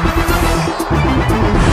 Música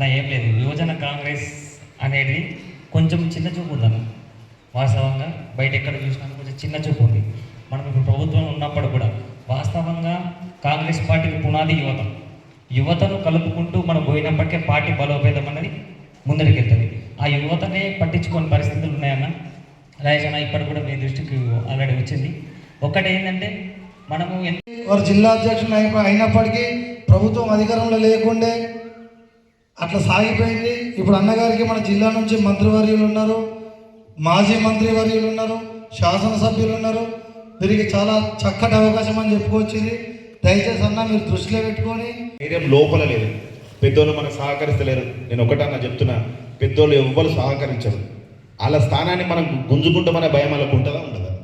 అలా ఏం లేదు. యువజన కాంగ్రెస్ అనేది కొంచెం చిన్న చూపు ఉందన్న. వాస్తవంగా బయట ఎక్కడ చూసినా కొంచెం చిన్న చూపు ఉంది. మనం ఇప్పుడు ప్రభుత్వం ఉన్నప్పుడు కూడా వాస్తవంగా కాంగ్రెస్ పార్టీకి పునాది యువత. యువతను కలుపుకుంటూ మనం పోయినప్పటికే పార్టీ బలోపేతం అనేది ముందరికెళ్తుంది. ఆ యువతనే పట్టించుకోని పరిస్థితులు ఉన్నాయన్న. రాజన ఇప్పటి ఇప్పటికి కూడా మీ దృష్టికి ఆల్రెడీ వచ్చింది. ఒకటి ఏంటంటే మనము వారు జిల్లా అధ్యక్షులు అయినప్పటికీ ప్రభుత్వం అధికారంలో లేకుండే అట్లా సాగిపోయింది. ఇప్పుడు అన్నగారికి మన జిల్లా నుంచి మంత్రివర్యులు ఉన్నారు మాజీ మంత్రివర్యులు ఉన్నారు శాసనసభ్యులు ఉన్నారు. వీరికి చాలా చక్కటి అవకాశం అని చెప్పుకొచ్చింది. దయచేసి అన్న మీరు దృష్టిలో పెట్టుకొని. ధైర్యం లోపల లేదు. పెద్దోళ్ళు మనకు సహకరిస్తలేరు. నేను ఒకటన్నా చెప్తున్నా. పెద్దోళ్ళు ఎవ్వరు సహకరించరు. వాళ్ళ స్థానాన్ని మనం గుంజుకుంటామనే భయం వాళ్ళకు ఉంటుందా ఉండదా?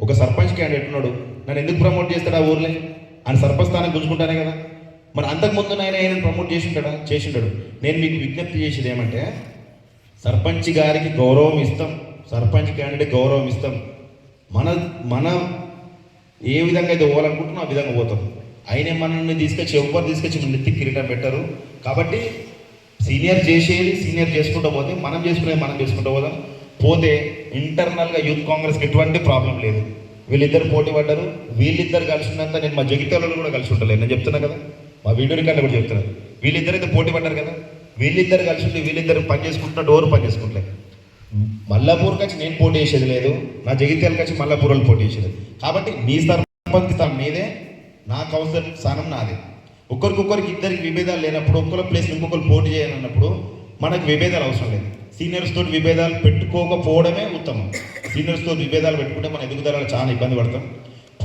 ఒక సర్పంచ్ క్యాండిడేట్ ఉన్నాడు. నన్ను ఎందుకు ప్రమోట్ చేస్తాడు ఆ ఊర్లో? ఆయన సర్పంచ్ స్థానం గుంజుకుంటానే కదా. మరి అంతకుముందు ఆయన ఆయన ప్రమోట్ చేసి ఉంటాడా? చేసి నేను మీకు విజ్ఞప్తి చేసేది ఏమంటే సర్పంచ్ గారికి గౌరవం ఇస్తాం. సర్పంచ్ క్యాండిడేట్ గౌరవం ఇస్తాం. మన మన ఏ విధంగా అయితే పోవాలనుకుంటున్నా ఆ విధంగా పోతాం. అయినా మనల్ని తీసుకొచ్చి ఎవ్వరు తీసుకొచ్చి మన నెత్తి కిరీటం పెట్టరు. కాబట్టి సీనియర్ చేసేది సీనియర్ చేసుకుంటూ పోతే మనం చేసుకునేది మనం చేసుకుంటూ పోదాం. పోతే ఇంటర్నల్గా యూత్ కాంగ్రెస్కి ఎటువంటి ప్రాబ్లం లేదు. వీళ్ళిద్దరు పోటీ పడ్డారు. వీళ్ళిద్దరు కలిసి ఉన్నంత నేను మా జగిత్యాలలో కూడా కలిసి ఉండలేదు. నేను చెప్తున్నా కదా. మా వీడియో రికార్డు కూడా చెప్తున్నారు వీళ్ళిద్దరు అయితే పోటీ పడ్డారు కదా? వీళ్ళిద్దరు కలిసి ఉండి వీళ్ళిద్దరు పని చేసుకుంటున్నా డోర్ పని చేసుకుంటలే మల్లాపూర్ వచ్చి నేను పోటీ చేసేది లేదు. నా జగిత్యాలకు వచ్చి మల్లాపూర్ వాళ్ళు పోటీ చేసేది. కాబట్టి మీ సర్పంచ్ స్థానం మీదే నా కౌన్సిలర్ స్థానం నాదే. ఒకరికొకరికి ఇద్దరికి విభేదాలు లేనప్పుడు ఒక్కరు ప్లేస్ ఇంకొకరు పోటీ చేయాలన్నప్పుడు మనకు విభేదాలు అవసరం లేదు. సీనియర్స్ తోటి విభేదాలు పెట్టుకోకపోవడమే ఉత్తమం. సీనియర్స్ తోటి విభేదాలు పెట్టుకుంటే మన ఎదుగుదల చాలా ఇబ్బంది పడతాం.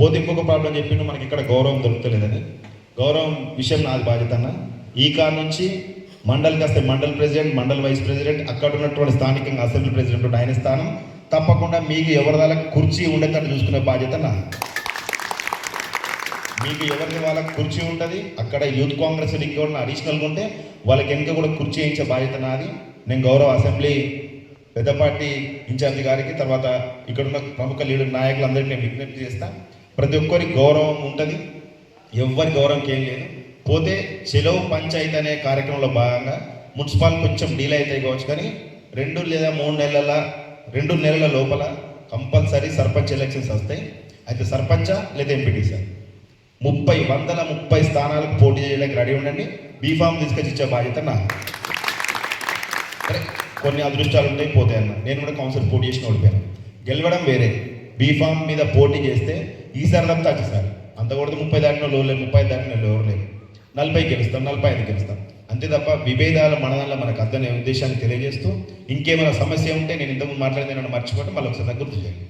పోతే ఇంకొక ప్రాబ్లం చెప్పిండు మనకి ఇక్కడ గౌరవం దొరుకుతలేదని గౌరవం విషయం నాది బాధ్యత అన్న. ఈ కార్ నుంచి మండలికి వస్తే mandal president mandal vice president అక్కడ ఉన్నటువంటి స్థానికంగా అసెంబ్లీ ప్రెసిడెంట్ ఆయన స్థానం. తప్పకుండా మీకు ఎవరి ఎవరిదాల కుర్చీ ఉండేటట్టు చూసుకునే బాధ్యత నాది మీకు ఎవరికి వాళ్ళకి కుర్చీ ఉంటుంది అక్కడ యూత్ కాంగ్రెస్ ఇంకెవరిని అడిషనల్గా ఉంటే వాళ్ళకి వెనుక కూడా కుర్చీ వేయించే బాధ్యత నాది. నేను గౌరవ అసెంబ్లీ పెద్ద పార్టీ ఇన్ఛార్జి గారికి తర్వాత ఇక్కడున్న ప్రముఖ లీడర్ నాయకులందరికీ నేను విజ్ఞప్తి చేస్తాను ప్రతి ఒక్కరికి గౌరవం ఉంటుంది. ఎవ్వరి గౌరవంకి ఏం లేదు. పోతే చెలవు పంచాయతీ అనే కార్యక్రమంలో భాగంగా మున్సిపాల్ కొంచెం డీలే అయితే కావచ్చు కానీ రెండు లేదా మూడు నెలల రెండు నెలల లోపల కంపల్సరీ సర్పంచ్ ఎలక్షన్స్ వస్తాయి. అయితే సర్పంచా లేదా ఎంపీటీసా? ముప్పై వందల ముప్పై స్థానాలకు పోటీ చేయడానికి రెడీ ఉండండి. బీఫామ్ తీసుకొచ్చి ఇచ్చే బాధ్యత నా సరే కొన్ని అదృష్టాలు ఉంటాయి పోతాయి అన్న. నేను కూడా కౌన్సిల్ పోటీ చేసిన ఓడిపోయాను గెలవడం వేరే. బీఫామ్ మీద పోటీ చేస్తే ఈసారి తప్పితే సార్ అంత ముప్పై ముప్పై దాటిన లేదు ముప్పై దాటిన లో లేదు నలభై గెలుస్తాం నలభై ఐదు గెలుస్తాం. అంతే తప్ప విభేదాలు మన మనకు అర్థమయ్యే ఉద్దేశాన్ని తెలియజేస్తూ ఇంకేమైనా సమస్య ఉంటే నేను ఇంతకుముందు మాట్లాడింది నన్ను మర్చిపోవటం మళ్ళీ ఒకసారి గుర్తు చేయండి.